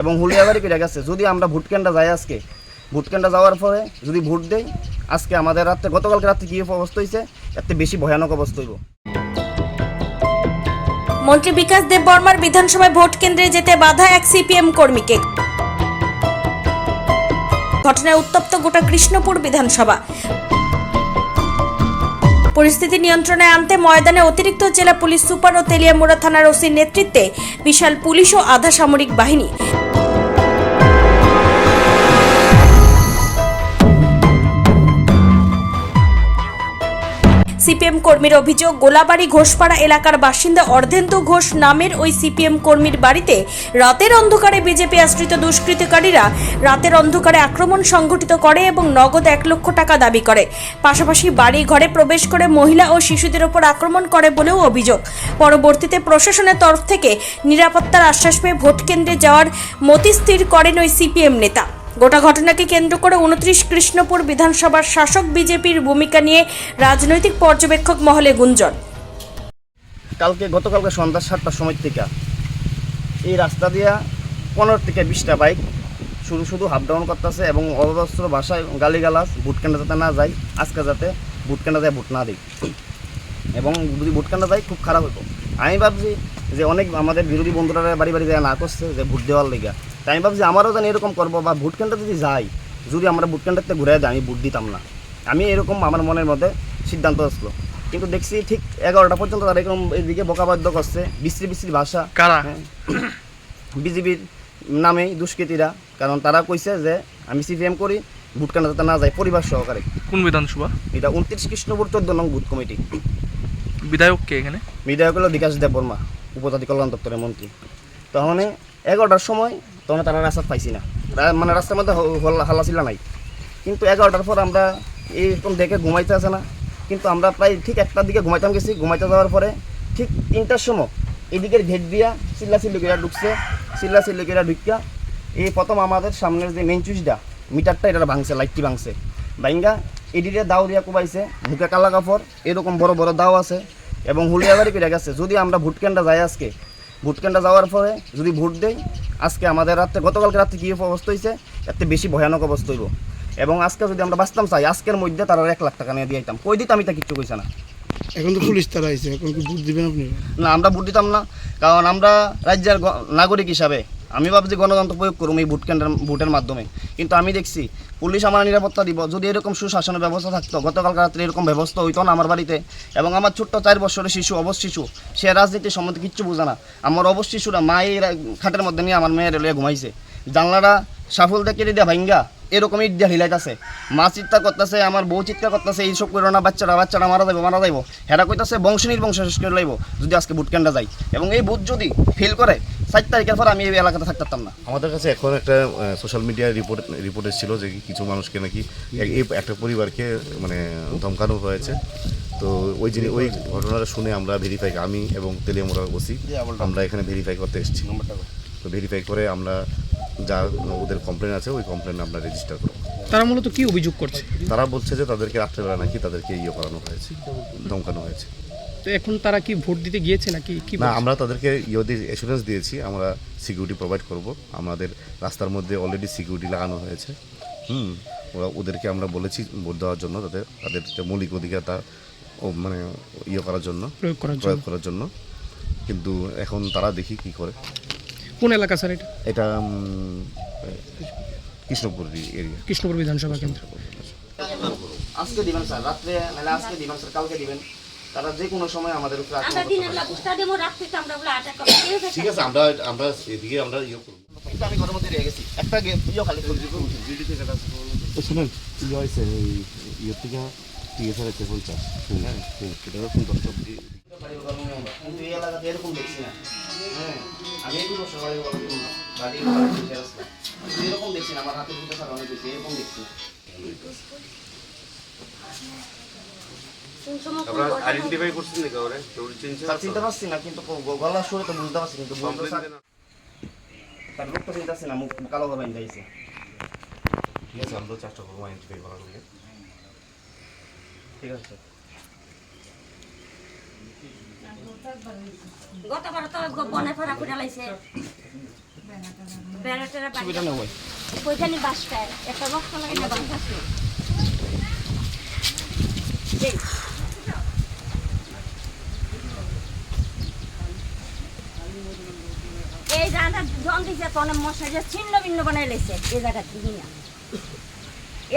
এবং হুলিয়াবাড়ি পেরে গেছে যদি আমরা ভোট কেন্দ্রে যাই আজকে ভোট কেন্দ্রে যাওয়ার পরে যদি ভোট দেই, আজকে আমাদের রাত্রে, গতকালকে রাত্রে কী অবস্থা হয়েছে এতে বেশি ভয়ানক অবস্থা হইব। মন্ত্রী বিকাশ দেব বর্মার বিধানসভায় ভোট কেন্দ্রে যেতে বাধা এক সিপিএম কর্মীকে। ঘটনায় উত্তপ্ত গোটা কৃষ্ণপুর বিধানসভা। পরিস্থিতি নিয়ন্ত্রণে আনতে ময়দানে অতিরিক্ত জেলা পুলিশ সুপার ও তেলিয়ামুড়া থানার ওসির নেতৃত্বে বিশাল পুলিশ ও আধা সামরিক বাহিনী। সিপিএম কর্মীর অভিযোগ, গোলাবাড়ি ঘোষপাড়া এলাকার বাসিন্দা অর্ধেন্দু ঘোষ নামের ওই সিপিএম কর্মীর বাড়িতে রাতের অন্ধকারে বিজেপি আশ্রিত দুষ্কৃতিকারীরা রাতের অন্ধকারে আক্রমণ সংঘটিত করে এবং নগদ এক লক্ষ টাকা দাবি করে। পাশাপাশি বাড়ি ঘরে প্রবেশ করে মহিলা ও শিশুদের ওপর আক্রমণ করে বলেও অভিযোগ। পরবর্তীতে প্রশাসনের তরফ থেকে নিরাপত্তার আশ্বাস পেয়ে ভোট কেন্দ্রে যাওয়ার মতি স্থির করেন ওই সিপিএম নেতা। গোটা ঘটনাকে কেন্দ্র করে উনত্রিশ কৃষ্ণপুর বিধানসভার শাসক বিজেপির ভূমিকা নিয়ে রাজনৈতিক পর্যবেক্ষক মহলে গুঞ্জন। কালকে গতকালকে সন্ধ্যা সাতটার সময় থেকে এই রাস্তা দিয়া পনেরো থেকে বিশটা বাইক শুধু শুধু হাফ ডাউন করতেছে এবং অবস্ত্র ভাষায় গালিগালাজ ভোট কেন্দ্র যাতে না যায়, আজকে যাতে ভোট কেন্দ্র যায় ভোট না দিই। এবং যদি ভোট কেন্দ্র যায়, খুব খারাপ হতো আমি ভাবছি যে অনেক আমাদের বিরোধী বন্ধুরা বাড়ি বাড়ি যায় না করছে, যে ভোট দেওয়ার লেগা। তাই আমি ভাবছি আমারও যেন এরকম করব বা ভোট কেন্দ্রে যদি যাই যদি আমরা ভোট কেন্দ্রতে ঘুরে যাই আমি ভোট দিতাম না। আমি এরকম আমার মনের মধ্যে সিদ্ধান্ত আসলো। কিন্তু দেখছি ঠিক এগারোটা পর্যন্ত তারা এরকম এদিকে বকাবাদ্য করছে বিশ্রী বিশ্রী ভাষা। কারা? বিজেপির নামে দুষ্কৃতীরা। কারণ তারা কইছে যে আমি সিপিএম করি ভোট কেন্দ্র যাতে না যায় পরিবার সহকারে। কোন বিধানসভা? এটা উনত্রিশ কৃষ্ণপুর চোদ্দ নং বুথ কমিটি বিধায়ক কে এখানে? বিধায়ক হলো বিকাশ দেব বর্মা উপজাতি কল্যাণ দপ্তরের মন্ত্রী। তখন এগারোটার সময় তখন তারা রাস্তা পাইছি না। মানে রাস্তার মধ্যে হ- হল্লা- হাল্লাচিল্লা নাই। কিন্তু এগারোটার পর আমরা এইরকম দেখে ঘুমাইতে আসে না। কিন্তু আমরা প্রায় ঠিক একটার দিকে ঘুমাইতাম গেছি। ঘুমাইতে যাওয়ার পরে ঠিক তিনটার সময় এদিকের ঘেট দিয়া চিল্লা চিল্লিকেরা ঢুকছে। চিল্লা চিল্লিকেরা ঢুকিয়া এই প্রথম আমাদের সামনের যে মেন চুইসটা মিটারটা এটা ভাঙছে, লাইটটি ভাঙছে। ভাঙ্গা এদিকে দাও দিয়া কোবাইছে, মুখে কালা কাপড়, এরকম বড় বড় দাও আছে। এবং হুলিয়াবাড়ি পেরে গেছে, যদি আমরা ভোট কেন্দ্রে যাই আজকে ভোট কেন্দ্রে যাওয়ার পরে যদি ভোট দেয় আজকে আমাদের রাত্রে গতকালকে রাত্রে কী অবস্থা হয়েছে এতে বেশি ভয়ানক অবস্থা হইব। এবং আজকে যদি আমরা বাঁচতাম চাই আজকের মধ্যে তারা এক লাখ টাকা নিয়ে দিয়ে দিতাম কই দিতাম এটা কিচ্ছু কইছে না। এখন তো পুলিশ তারা আইছে এখন কি ভোট দিবেন আপনি? না আমরা ভোট দিতাম না কারণ আমরা রাজ্যের নাগরিক হিসাবে। আমি ভাবছি গণতন্ত্র প্রয়োগ করুম এই ভোট কেন্দ্রের, ভোটের মাধ্যমে। কিন্তু আমি দেখছি, পুলিশ আমার নিরাপত্তা দিব। যদি এরকম সুশাসনের ব্যবস্থা থাকতো, গতকাল রাত্রে এরকম ব্যবস্থা হইতো না আমার বাড়িতে। এবং আমার ছোট্ট চার বছরের শিশু অবশ শিশু, সে রাজনীতির সম্বন্ধে কিচ্ছু বোঝে না। আমার অবশ শিশুরা মায়ের খাটের মধ্যে নিয়ে আমার মেয়ের লইয়া ঘুমাইছে। জানলাটা সাফল দেখে দিয়া ভাঙ্গা এরকম ইট দিয়া হিলাইতেছে মা চিৎকার করতেছে, আমার বউ চিৎকার করতেছে, এইসব করো না, বাচ্চারা বাচ্চারা মারা যাব মারা যাব হেরা কইতাছে, বংশ নির্বংশ শেষ করে লাইব, যদি আজকে বুট কেন্দ্রে যাই। এবং এই বুথ যদি ফেল করে চার তারিখের পর আমি এই এলাকাতে থাকতাম না। আমাদের কাছে এখন একটা সোশ্যাল মিডিয়ায় রিপোর্ট রিপোর্ট এসেছিল যে কিছু মানুষকে নাকি এই একটা পরিবারকে মানে ধমকানো হয়েছে। তো ওই জিনিস ওই ঘটনাটা শুনে আমরা ভেরিফাই আমি এবং তেলিয়ামোড়া ওসি আমরা এখানে ভেরিফাই করতে এসেছি। তো ভেরিফাই করে আমরা যা ওদের কমপ্লেন আছে ওই কমপ্লেন আমরা রেজিস্টার করব। তারা মূলত কি অভিযোগ করছে? তারা বলছে যে তাদেরকে রাত্রেবেলা নাকি তাদেরকে ইয়ে করানো হয়েছে ধমকানো হয়েছে। তো এখন তারা কি ভোট দিতে গিয়েছে নাকি কি না আমরা তাদেরকে ইয়ে এসুরেন্স দিয়েছি আমরা সিকিউরিটি প্রোভাইড করব। আমাদের রাস্তার মধ্যে অলরেডি সিকিউরিটি লাগানো হয়েছে। হুম ওরা ওদেরকে আমরা বলেছি ভোট দেওয়ার জন্য তাদের তাদের যে মৌলিক অধিকার তা ও মানে ইয়ে করার জন্য প্রয়োগ করার জন্য। প্রয়োগ করার জন্য। কিন্তু এখন তারা দেখি কি করে। কোন এলাকা স্যার এটা? এটা কৃষ্ণপুর এরিয়া কৃষ্ণপুর বিধানসভা কেন্দ্র। আজকে দিবেন স্যার রাত্রে নাহলে আজকে দিবেন স্যার কালকে দিবেন। তারা যে কোনো সময় আমাদের উপরে আক্রমণ করতে থেকে করব। ঠিক আছে? আমরা আমরা এদিকে আমরা ইয়ে করব। কিন্তু আমি ঘরের মধ্যে রয়ে গেছি। একটা গে- ইয়ে খালি করে দিবো। শুনেন ইয়ে হয়েছে? ইয়ে থেকে পঞ্চাশ হ্যাঁ। সেটা ফোন করতে কিন্তু এই এলাকাতে এরকম দেখছি না। হ্যাঁ আমি এই না বাড়ি এরকম দেখছি না আমার হাতে অনেক বেশি এরকম দেখছি না। আপনারা আইডেন্টিফাই করছেন নাকি ওরে? কেউ চিনছে তার চিনতে পারছি না কিন্তু গ- গলার সুরে তো বুঝতে পারছি কিন্তু তার চিনতে পারছি না মুখ কালো ভাবে যাইছে ঠিক আছে আমরা চেষ্টা করব আইডেন্টিফাই করার ঠিক আছে। গতবার তো বনে করে লাইছে। বাড়ি। ওইখানে বাসটায় একটা রক্ত লাগে না? বাস আছে। এই। জায়গাটা জন দিছে, তো অনেক মশা যে ছিন্ন ভিন্ন বানাই লেছে এই জায়গা থেকে না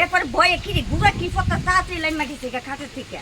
এরপর বয়ে কিরি, গুড়া কি ফটা তাড়াতাড়ি লাইন মাটিছে খাটের থেকে